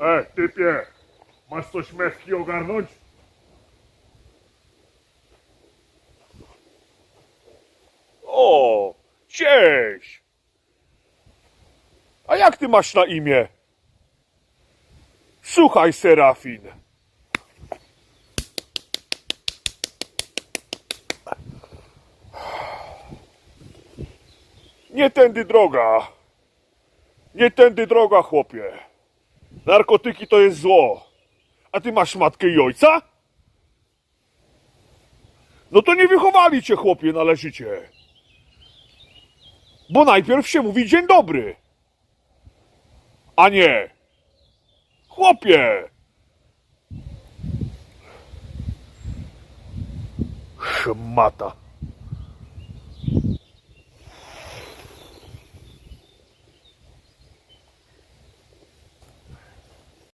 E, typie, masz coś mewki ogarnąć? O, cześć! A jak ty masz na imię? Słuchaj, Serafin. Nie tędy droga. Nie tędy droga, chłopie. Narkotyki to jest zło. A ty masz matkę i ojca? No to nie wychowali cię, chłopie, należycie. Bo najpierw się mówi dzień dobry. A nie. Chłopie. Szmata.